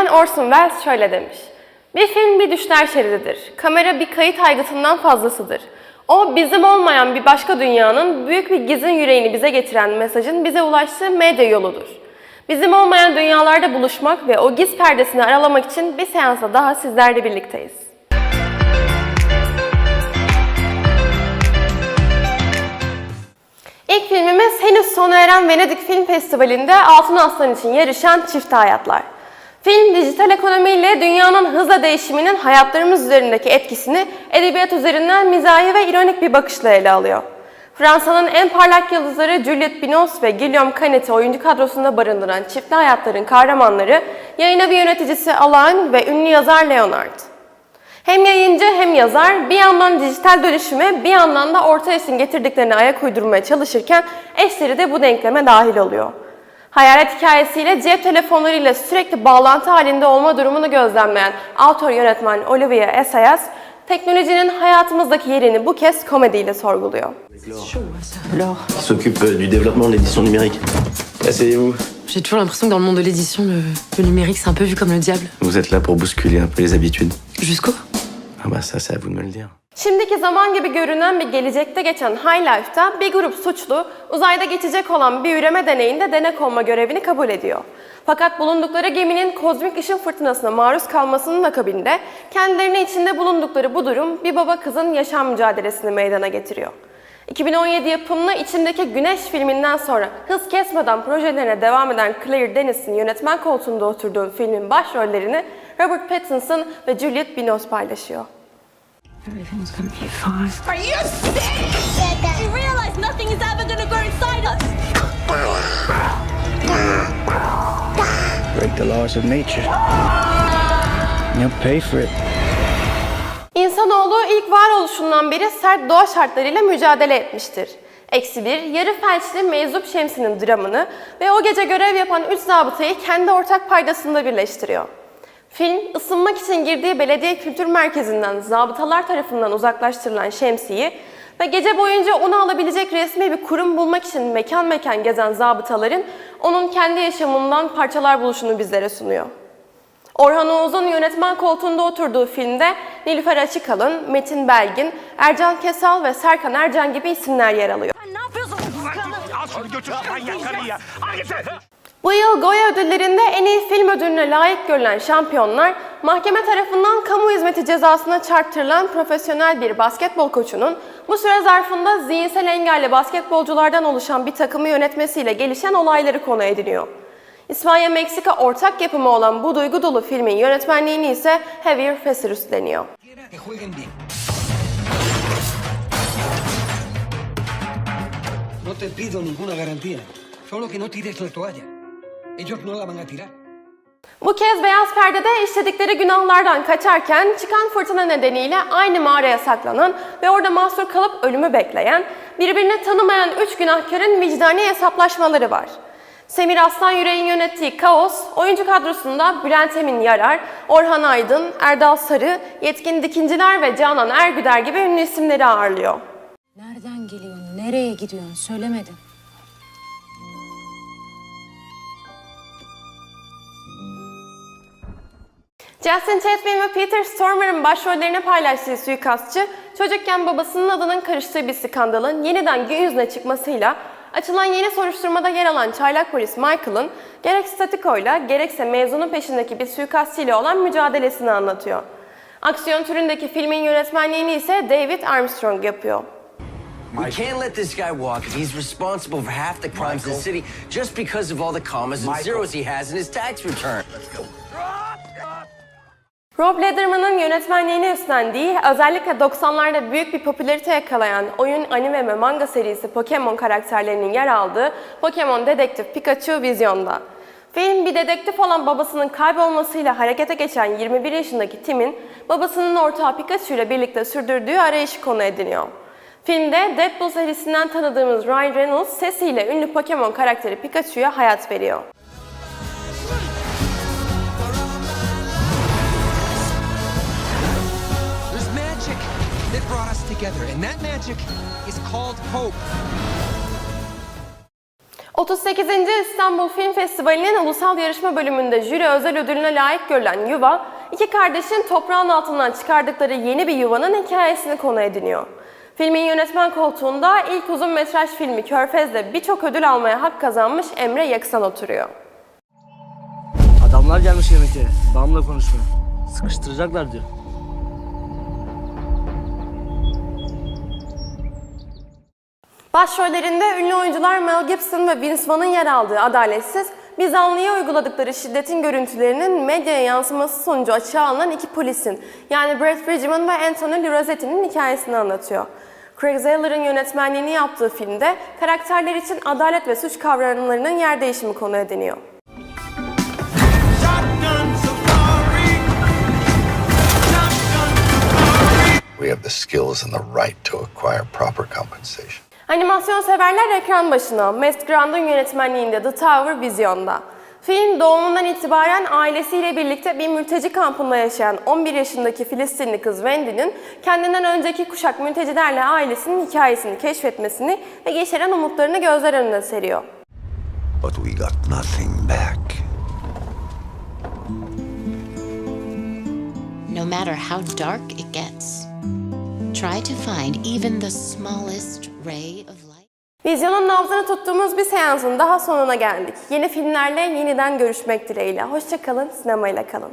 Yönetmen Orson Welles şöyle demiş. Bir film bir düşler şerididir. Kamera bir kayıt aygıtından fazlasıdır. O bizim olmayan bir başka dünyanın büyük bir gizin yüreğini bize getiren mesajın bize ulaştığı medya yoludur. Bizim olmayan dünyalarda buluşmak ve o giz perdesini aralamak için bir seansa daha sizlerle birlikteyiz. İlk filmimiz henüz sona eren Venedik Film Festivali'nde Altın Aslan için yarışan Çift Hayatlar. Film dijital ekonomiyle dünyanın hızla değişiminin hayatlarımız üzerindeki etkisini edebiyat üzerinden mizahi ve ironik bir bakışla ele alıyor. Fransa'nın en parlak yıldızları Juliette Binoche ve Guillaume Canet'i oyuncu kadrosunda barındıran Çiftli Hayatlar'ın kahramanları yayın evi yöneticisi Alain ve ünlü yazar Leonard. Hem yayıncı hem yazar bir yandan dijital dönüşüme bir yandan da orta yaşın getirdiklerini ayak uydurmaya çalışırken eşleri de bu denkleme dahil oluyor. Hayalet hikayesiyle cep telefonlarıyla sürekli bağlantı halinde olma durumunu gözlemleyen autor yönetmen Olivier Assayas, teknolojinin hayatımızdaki yerini bu kez komediyle sorguluyor. Alors, qui s'occupe euh, du développement de l'édition numérique. Asseyez-vous. j'ai toujours l'impression que dans le monde de l'édition, le, le numérique, c'est un peu vu comme le diable. Vous êtes là pour bousculer un peu les habitudes. Jusqu'où Ah bah ça, c'est à vous de me le dire. Şimdiki zaman gibi görünen bir gelecekte geçen High Life'da bir grup suçlu uzayda geçecek olan bir üreme deneyinde denek olma görevini kabul ediyor. Fakat bulundukları geminin kozmik ışın fırtınasına maruz kalmasının akabinde kendilerini içinde bulundukları bu durum bir baba kızın yaşam mücadelesini meydana getiriyor. 2017 yapımlı İçimdeki Güneş filminden sonra hız kesmeden projelerine devam eden Claire Denis'in yönetmen koltuğunda oturduğu filmin başrollerini Robert Pattinson ve Juliette Binoche paylaşıyor. Everything's gonna be fine. Are you sick? You realize nothing is ever gonna grow inside us. break the laws of nature. You'll pay for it. İnsanoğlu ilk varoluşundan beri sert doğa şartlarıyla mücadele etmiştir. Eksi bir, yarı felçli Meczup Şemsi'nin dramını ve o gece görev yapan üç zabıtayı kendi ortak paydasında birleştiriyor. Film, ısınmak için girdiği belediye kültür merkezinden zabıtalar tarafından uzaklaştırılan Şemsi'yi ve gece boyunca onu alabilecek resmi bir kurum bulmak için mekan mekan gezen zabıtaların onun kendi yaşamından parçalar buluşunu bizlere sunuyor. Orhan Oğuz'un yönetmen koltuğunda oturduğu filmde Nilüfer Açıkalın, Metin Belgin, Ercan Kesal ve Serkan Ercan gibi isimler yer alıyor. Ne yapıyorsun? Al şunu götür manyak karıyı. Al git. Bu yıl Goya ödüllerinde en iyi film ödülüne layık görülen şampiyonlar, mahkeme tarafından kamu hizmeti cezasına çarptırılan profesyonel bir basketbol koçunun bu süre zarfında zihinsel engelli basketbolculardan oluşan bir takımı yönetmesiyle gelişen olayları konu ediniyor. İspanya-Meksika ortak yapımı olan bu duygu dolu filmin yönetmenliğini ise Javier Fesser üstleniyor. No te pido ninguna garantía, solo que no tires la toalla. Ellos no la van a tirar. Bu kez Beyaz Perde'de işledikleri günahlardan kaçarken çıkan fırtına nedeniyle aynı mağaraya saklanan ve orada mahsur kalıp ölümü bekleyen, birbirini tanımayan üç günahkarın vicdani hesaplaşmaları var. Semir Aslan Yüreğin yönettiği Kaos, oyuncu kadrosunda Bülent Emin Yarar, Orhan Aydın, Erdal Sarı, Yetkin Dikinciler ve Canan Ergüder gibi ünlü isimleri ağırlıyor. Nereden geliyorsun? Nereye gidiyorsun? Söylemedin. Justin Chatwin ve Peter Stormer'ın başrollerini paylaştığı suikastçı, çocukken babasının adının karıştığı bir skandalın yeniden gün yüzüne çıkmasıyla açılan yeni soruşturmada yer alan çaylak polis Michael'ın gerek statikoyla gerekse mezunun peşindeki bir suikastçıyla olan mücadelesini anlatıyor. Aksiyon türündeki filmin yönetmenliğini ise David Armstrong yapıyor. We can't let this guy walk. He's responsible for half the crimes in the city just because of all the commas and zeros he has in his tax return. Rob Lederman'ın yönetmenliğini üstlendiği, özellikle 90'larda büyük bir popülarite yakalayan oyun, anime ve manga serisi Pokemon karakterlerinin yer aldığı Pokemon Dedektif Pikachu vizyonda. Film bir dedektif olan babasının kaybolmasıyla harekete geçen 21 yaşındaki Tim'in babasının ortağı Pikachu ile birlikte sürdürdüğü arayışı konu ediniyor. Filmde Deadpool serisinden tanıdığımız Ryan Reynolds sesiyle ünlü Pokemon karakteri Pikachu'ya hayat veriyor. Brought us together, and that magic is called hope. 38. İstanbul Film Festivali'nin ulusal yarışma bölümünde jüri özel ödülüne layık görülen Yuva, iki kardeşin toprağın altından çıkardıkları yeni bir yuvanın hikayesini konu ediniyor. Filmin yönetmen koltuğunda ilk uzun metraj filmi Körfez'de birçok ödül almaya hak kazanmış Emre Yaksan oturuyor. Adamlar gelmiş yemeğe. Benimle konuşmuyor. Sıkıştıracaklar diyor. Başrollerinde ünlü oyuncular Mel Gibson ve Vince Vaughn'ın yer aldığı Adaletsiz, bir zanlıya uyguladıkları şiddetin görüntülerinin medyaya yansıması sonucu açığa alınan iki polisin, yani Brad Bridgman ve Anthony Rosetti'nin hikayesini anlatıyor. Craig Zahler'ın yönetmenliğini yaptığı filmde karakterler için adalet ve suç kavramlarının yer değişimi konu ediniyor. We have the skills and the right to acquire proper compensation. Animasyon severler ekran başına. Matt Grant'ın yönetmenliğinde The Tower vizyonda. Film doğumundan itibaren ailesiyle birlikte bir mülteci kampında yaşayan 11 yaşındaki Filistinli kız Wendy'nin kendinden önceki kuşak mültecilerle ailesinin hikayesini keşfetmesini ve yeşeren umutlarını gözler önüne seriyor. But we got nothing back. No matter how dark it gets, try to find even the smallest ray of light. Vizyonun nabzını tuttuğumuz bir seansın daha sonuna geldik. Yeni filmlerle yeniden görüşmek dileğiyle. Hoşçakalın, sinemayla kalın.